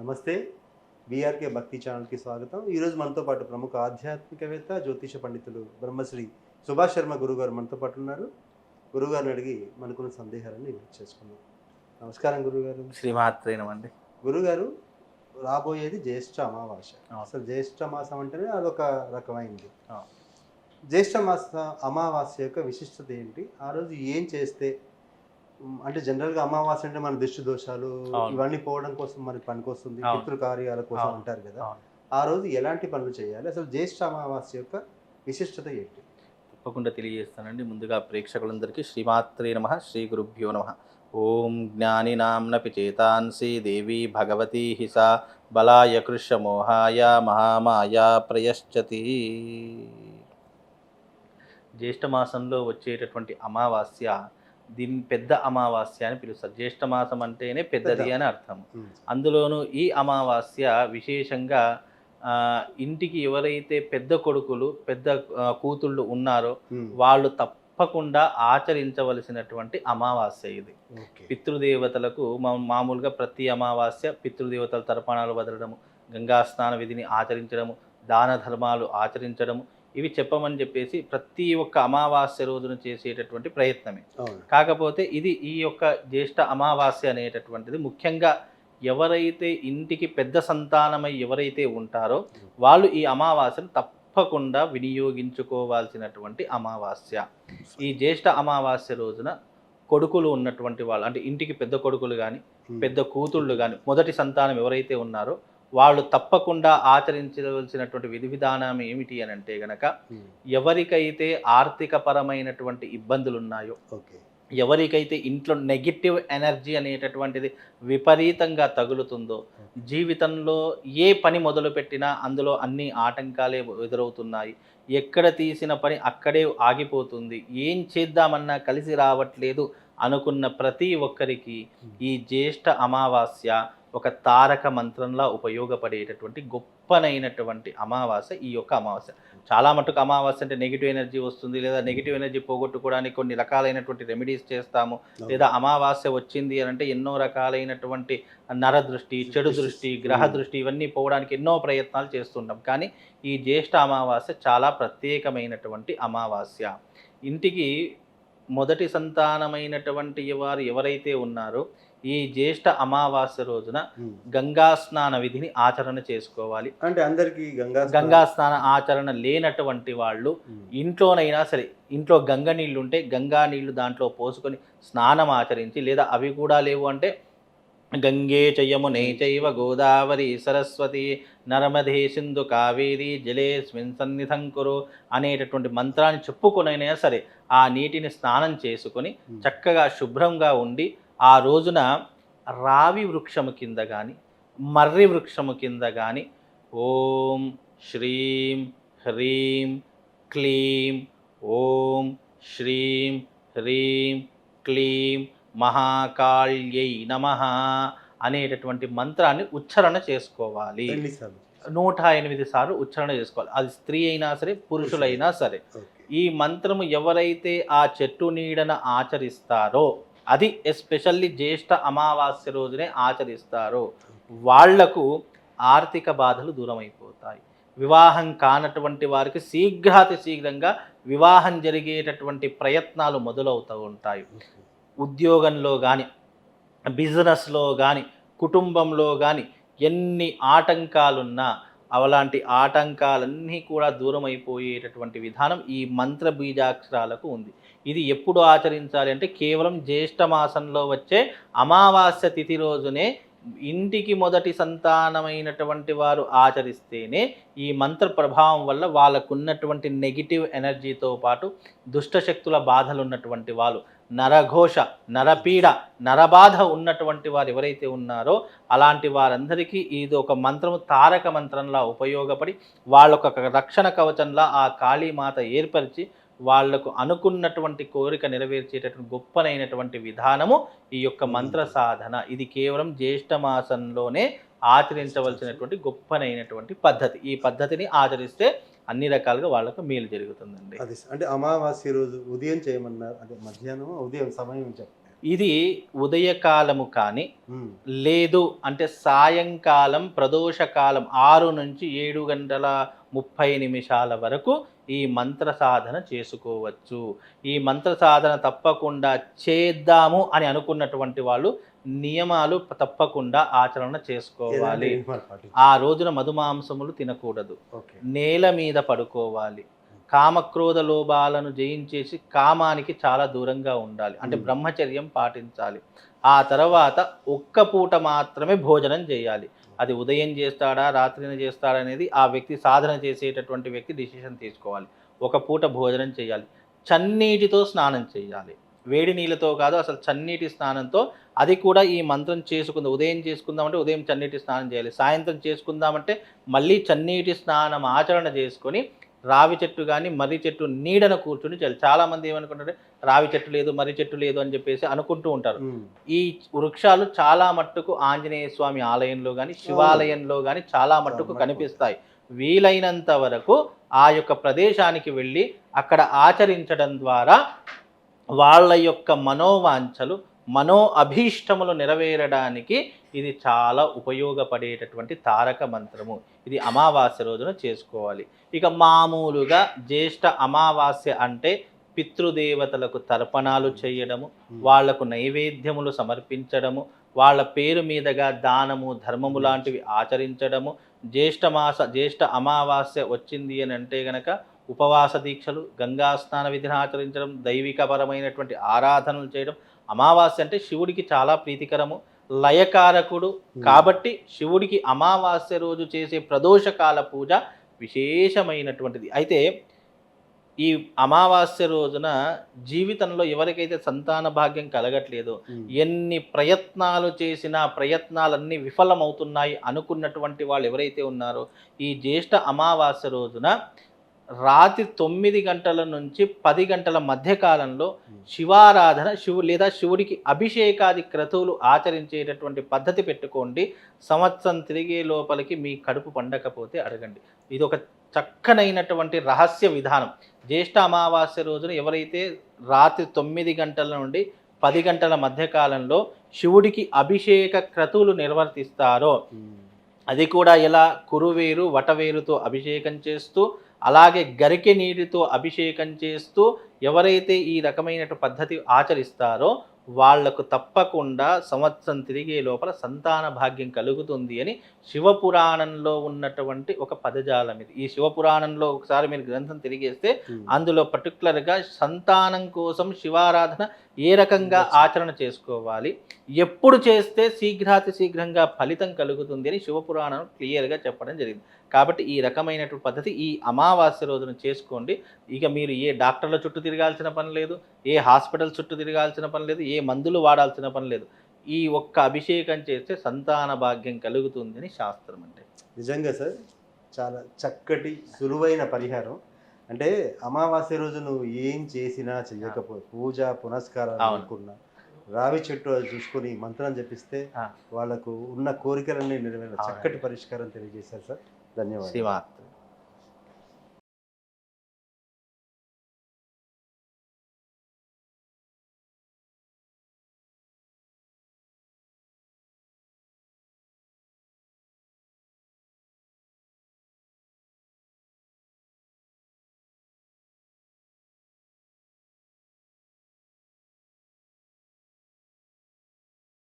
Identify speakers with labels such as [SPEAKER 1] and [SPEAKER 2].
[SPEAKER 1] నమస్తే. బీఆర్కే భక్తి ఛానల్కి స్వాగతం. ఈరోజు మనతో పాటు ప్రముఖ ఆధ్యాత్మికవేత్త జ్యోతిష పండితులు బ్రహ్మశ్రీ సుభాష్ శర్మ గురుగారు మనతో పాటు ఉన్నారు. గురుగారిని అడిగి మనకున్న సందేహాలను చేసుకుందాం నమస్కారం గురుగారు
[SPEAKER 2] శ్రీమాత్రేనమండి
[SPEAKER 1] గురుగారు రాబోయేది జ్యేష్ఠ అమావాస్య.
[SPEAKER 2] అవును.
[SPEAKER 1] అసలు జ్యేష్ఠ మాసం అంటేనే అదొక రకమైంది. జ్యేష్ఠ మాస అమావాస్య యొక్క విశిష్టత ఏంటి? ఆ రోజు ఏం చేస్తే అంటే జనరల్గా అమావాస్య అంటే మన దిష్టి దోషాలు. ఇవన్నీ పోవడం కోసం మనకి పనికొస్తుంది. పితృ కార్యాల కోసం. అంటారు కదా. ఆ రోజు ఎలాంటి పనులు చేయాలి అసలు జ్యేష్ఠ అమావాస్య యొక్క విశిష్టత ఏంటి
[SPEAKER 2] తప్పకుండా తెలియజేస్తానండి ముందుగా ప్రేక్షకులందరికీ శ్రీమాత్రే నమ శ్రీ గురుభ్యో నమ ఓం జ్ఞానినాంనపి చేతాంసి దేవి భగవతి హిసా బలాయ కృష్యమోహాయ మహామాయా ప్రయశ్చతి జ్యేష్ఠ మాసంలో వచ్చేటటువంటి అమావాస్య దీన్ని పెద్ద అమావాస్య అని పిలుస్తారు. జ్యేష్ఠ మాసం అంటేనే పెద్దది
[SPEAKER 1] పెద్ద.
[SPEAKER 2] అని అర్థం అందులోనూ ఈ అమావాస్య విశేషంగా ఇంటికి ఎవరైతే పెద్ద కొడుకులు పెద్ద కూతుళ్ళు ఉన్నారో వాళ్ళు తప్పకుండా ఆచరించవలసినటువంటి అమావాస్య ఇది. పితృదేవతలకు మామూలుగా ప్రతి అమావాస్య పితృదేవతల తర్పణాలు వదలడము గంగా స్నాన విధిని ఆచరించడము దాన ధర్మాలు ఆచరించడము ఇవి చెప్పమని చెప్పేసి ప్రతి ఒక్క అమావాస్య రోజున చేసేటటువంటి ప్రయత్నమే. కాకపోతే ఇది ఈ యొక్క జ్యేష్ఠ అమావాస్య అనేటటువంటిది ముఖ్యంగా ఎవరైతే ఇంటికి పెద్ద సంతానమై ఎవరైతే ఉంటారో వాళ్ళు ఈ అమావాస్యను తప్పకుండా వినియోగించుకోవాల్సినటువంటి అమావాస్య. ఈ జ్యేష్ఠ అమావాస్య రోజున కొడుకులు ఉన్నటువంటి వాళ్ళు అంటే ఇంటికి పెద్ద కొడుకులు కానీ పెద్ద కూతుళ్ళు కానీ మొదటి సంతానం ఎవరైతే ఉన్నారో వాళ్ళు తప్పకుండా ఆచరించవలసినటువంటి విధి విధానం ఏమిటి అని అంటే గనక ఎవరికైతే ఆర్థిక పరమైనటువంటి ఇబ్బందులు ఉన్నాయో
[SPEAKER 1] ఓకే.
[SPEAKER 2] ఎవరికైతే ఇంట్లో నెగిటివ్ ఎనర్జీ అనేటటువంటిది విపరీతంగా తగులుతుందో జీవితంలో ఏ పని మొదలుపెట్టినా అందులో అన్ని ఆటంకాలే ఎదురవుతున్నాయి. ఎక్కడ తీసిన పని అక్కడే ఆగిపోతుంది. ఏం చేద్దామన్నా కలిసి రావట్లేదు అనుకున్న ప్రతి ఒక్కరికి ఈ జ్యేష్ఠ అమావాస్య ఒక తారక మంత్రంలా ఉపయోగపడేటటువంటి గొప్పనైనటువంటి అమావాస్య ఈ యొక్క అమావాస్య. చాలా మటుకు అమావాస్య అంటే నెగిటివ్ ఎనర్జీ వస్తుంది లేదా నెగిటివ్ ఎనర్జీ పోగొట్టుకోవడానికి కొన్ని రకాలైనటువంటి రెమెడీస్ చేస్తాము. లేదా అమావాస్య వచ్చింది అని అంటే ఎన్నో రకాలైనటువంటి నరదృష్టి చెడు దృష్టి. గ్రహ దృష్టి ఇవన్నీ పోవడానికి ఎన్నో ప్రయత్నాలు చేస్తుంటాం. కానీ ఈ జ్యేష్ఠ అమావాస్య చాలా ప్రత్యేకమైనటువంటి అమావాస్య. ఇంటికి మొదటి సంతానమైనటువంటి వారు ఎవరైతే ఉన్నారో ఈ జ్యేష్ఠ అమావాస్య రోజున. గంగా స్నాన విధిని ఆచరణ చేసుకోవాలి.
[SPEAKER 1] అంటే అందరికి గంగా స్నానం-
[SPEAKER 2] గంగా స్నాన ఆచరణ లేనటువంటి వాళ్ళు ఇంట్లోనైనా సరే ఇంట్లో గంగ నీళ్ళు ఉంటే గంగా నీళ్ళు దాంట్లో పోసుకొని స్నానం ఆచరించి లేదా అవి కూడా లేవు అంటే గంగే చయమునే చైవ గోదావరి సరస్వతి నర్మదే సింధు కావేరి జలేస్మిన్ సన్నిధం కురు అనేటటువంటి మంత్రాన్ని చెప్పుకొనైనా సరే ఆ నీటిని స్నానం చేసుకొని చక్కగా శుభ్రంగా ఉండి ఆ రోజున రావి వృక్షము కింద కానీ మర్రి వృక్షము కింద కానీ ఓం శ్రీం హ్రీం క్లీం ఓం శ్రీం హ్రీం క్లీం మహాకాళ్యై నమ అనేటటువంటి మంత్రాన్ని ఉచ్చారణ చేసుకోవాలి? నూట ఎనిమిది సార్లు ఉచ్చారణ చేసుకోవాలి అది స్త్రీ అయినా సరే పురుషులైనా సరే. ఈ మంత్రము ఎవరైతే ఆ చెట్టు నీడన ఆచరిస్తారో అది ఎస్పెషల్లీ జ్యేష్ఠ అమావాస్య రోజునే ఆచరిస్తారు. వాళ్ళకు ఆర్థిక బాధలు దూరం అయిపోతాయి వివాహం కానటువంటి వారికి శీఘ్రాతి శీఘ్రంగా వివాహం జరిగేటటువంటి ప్రయత్నాలు మొదలవుతూ ఉంటాయి. ఉద్యోగంలో కానీ బిజినెస్లో కానీ కుటుంబంలో కానీ ఎన్ని ఆటంకాలున్నా అలాంటి ఆటంకాలన్నీ కూడా దూరం అయిపోయేటటువంటి విధానం ఈ మంత్ర బీజాక్షరాలకు ఉంది. ఇది ఎప్పుడు ఆచరించాలి అంటే కేవలం జ్యేష్ఠ మాసంలో వచ్చే అమావాస్య తిథి రోజునే ఇంటికి మొదటి సంతానమైనటువంటి వారు ఆచరిస్తేనే ఈ మంత్ర ప్రభావం వల్ల వాళ్ళకున్నటువంటి నెగిటివ్ ఎనర్జీతో పాటు దుష్టశక్తుల బాధలు ఉన్నటువంటి వాళ్ళు నరఘోష నరపీడ నరబాధ ఉన్నటువంటి వారు ఎవరైతే ఉన్నారో అలాంటి వారందరికీ ఇది ఒక మంత్రము తారక మంత్రంలా ఉపయోగపడి వాళ్ళొక రక్షణ కవచంలా ఆ కాళీమాత ఏర్పరిచి వాళ్ళకు అనుకున్నటువంటి కోరిక నెరవేర్చేటటువంటి గొప్పనైనటువంటి విధానము ఈ యొక్క మంత్ర సాధన. ఇది కేవలం జ్యేష్ఠమాసంలోనే ఆచరించవలసినటువంటి గొప్పనైనటువంటి పద్ధతి. ఈ పద్ధతిని ఆచరిస్తే అన్ని రకాలుగా వాళ్ళకు మేలు జరుగుతుందండి.
[SPEAKER 1] అది అంటే అమావాస్య రోజు ఉదయం చేయమన్నారు అదే మధ్యాహ్నం ఉదయం సమయం
[SPEAKER 2] ఇది ఉదయకాలము కానీ లేదు అంటే సాయంకాలం ప్రదోషకాలం ఆరు నుంచి ఏడు గంటల ముప్పై నిమిషాల వరకు ఈ మంత్ర సాధన చేసుకోవచ్చు. ఈ మంత్ర సాధన తప్పకుండా చేద్దాము అని అనుకున్నటువంటి వాళ్ళు నియమాలు తప్పకుండా ఆచరణ చేసుకోవాలి? ఆ రోజున మధుమాంసములు తినకూడదు. నేల మీద పడుకోవాలి. కామక్రోధ లోభాలను జయించేసి కామానికి చాలా దూరంగా ఉండాలి. అంటే. బ్రహ్మచర్యం పాటించాలి. ఆ తర్వాత ఒక్క పూట మాత్రమే భోజనం చేయాలి. అది ఉదయం చేస్తాడా రాత్రిన చేస్తాడా అనేది ఆ వ్యక్తి సాధన చేసేటటువంటి వ్యక్తి డిసిషన్ తీసుకోవాలి. ఒక పూట భోజనం చేయాలి. చన్నీటితో స్నానం చేయాలి. వేడి నీళ్ళతో కాదు అసలు చన్నీటి స్నానంతో. అది కూడా ఈ మంత్రం చేసుకుందాం ఉదయం చేసుకుందామంటే ఉదయం చన్నీటి స్నానం చేయాలి. సాయంత్రం చేసుకుందామంటే మళ్ళీ చన్నీటి స్నానం ఆచరణ చేసుకొని రావి చెట్టు కానీ మర్రి చెట్టు నీడన కూర్చుని చేయాలి. చాలా మంది ఏమనుకుంటారు రావి చెట్టు లేదు మర్రి చెట్టు లేదు అని చెప్పేసి అనుకుంటూ ఉంటారు. ఈ వృక్షాలు చాలా మట్టుకు ఆంజనేయ స్వామి ఆలయంలో కానీ శివాలయంలో కానీ చాలా మట్టుకు
[SPEAKER 1] మట్టుకు.
[SPEAKER 2] కనిపిస్తాయి. వీలైనంత వరకు ఆ యొక్క ప్రదేశానికి వెళ్ళి అక్కడ ఆచరించడం ద్వారా వాళ్ళ యొక్క మనోవాంఛలు మనో అభీష్టములు నెరవేరడానికి ఇది చాలా ఉపయోగపడేటటువంటి తారక మంత్రము. ఇది అమావాస్య రోజున చేసుకోవాలి. ఇక మామూలుగా జ్యేష్ఠ అమావాస్య అంటే పితృదేవతలకు తర్పణాలు చేయడము వాళ్ళకు నైవేద్యములు సమర్పించడము వాళ్ళ పేరు మీదుగా దానము ధర్మము లాంటివి ఆచరించడము. జ్యేష్ఠ మాస జ్యేష్ఠ అమావాస్య వచ్చింది అని అంటే గనక ఉపవాస దీక్షలు గంగా స్నాన విధిని ఆచరించడం దైవికపరమైనటువంటి ఆరాధనలు చేయడం అమావాస్య అంటే శివుడికి చాలా ప్రీతికరము. లయకారకుడు కాబట్టి శివుడికి అమావాస్య రోజు చేసే ప్రదోషకాల పూజ విశేషమైనటువంటిది. అయితే ఈ అమావాస్య రోజున జీవితంలో ఎవరికైతే సంతాన భాగ్యం కలగట్లేదో ఎన్ని ప్రయత్నాలు చేసినా ప్రయత్నాలన్నీ విఫలమవుతున్నాయి అనుకున్నటువంటి వాళ్ళు ఎవరైతే ఉన్నారో ఈ జ్యేష్ఠ అమావాస్య రోజున రాత్రి తొమ్మిది గంటల నుంచి పది గంటల మధ్య కాలంలో శివారాధన శివు లేదా శివుడికి అభిషేకాది క్రతువులు ఆచరించేటటువంటి పద్ధతి పెట్టుకోండి. సంవత్సరం తిరిగే లోపలికి మీ కడుపు పండకపోతే అడగండి. ఇది ఒక చక్కనైనటువంటి రహస్య విధానం. జ్యేష్ఠ అమావాస్య రోజున ఎవరైతే రాత్రి తొమ్మిది గంటల నుండి పది గంటల మధ్య కాలంలో శివుడికి అభిషేక క్రతువులు నిర్వర్తిస్తారో అది కూడా ఎలా కురువేరు వటవేరుతో అభిషేకం చేస్తూ అలాగే గరికె నీటితో అభిషేకం చేస్తూ ఎవరైతే ఈ రకమైన పద్ధతి ఆచరిస్తారో వాళ్ళకు తప్పకుండా సంవత్సరం తిరిగే లోపల సంతాన భాగ్యం కలుగుతుంది అని శివపురాణంలో ఉన్నటువంటి ఒక పదజాలం ఇది. ఈ శివపురాణంలో ఒకసారి మీరు గ్రంథం తిరిగేస్తే అందులో పర్టికులర్గా సంతానం కోసం శివారాధన ఏ రకంగా ఆచరణ చేసుకోవాలి? ఎప్పుడు చేస్తే శీఘ్రాతి శీఘ్రంగా ఫలితం కలుగుతుంది అని శివపురాణం క్లియర్గా చెప్పడం జరిగింది. కాబట్టి ఈ రకమైనటువంటి పద్ధతి ఈ అమావాస్య రోజున చేసుకోండి. ఇక మీరు ఏ డాక్టర్ల చుట్టూ తిరగాల్సిన పని లేదు ఏ హాస్పిటల్ చుట్టూ తిరగాల్సిన పని లేదు ఏ మందులు వాడాల్సిన పని లేదు. ఈ ఒక్క అభిషేకం చేస్తే సంతాన భాగ్యం కలుగుతుంది అని శాస్త్రం అంటే.
[SPEAKER 1] నిజంగా సార్ చాలా చక్కటి సులువైన పరిహారం. అంటే అమావాస్య రోజు నువ్వు ఏం చేసినా చెయ్యకపో పూజ పునస్కారాలు
[SPEAKER 2] అవును.
[SPEAKER 1] అనుకున్నా రావి చెట్టు అది చూసుకొని మంత్రం జపిస్తే
[SPEAKER 2] ఆ.
[SPEAKER 1] వాళ్ళకు ఉన్న కోరికలన్నీ నెరవేర
[SPEAKER 2] అవునండి.
[SPEAKER 1] చక్కటి పరిష్కారం తెలియజేశారు సార్ ధన్యవాదాలు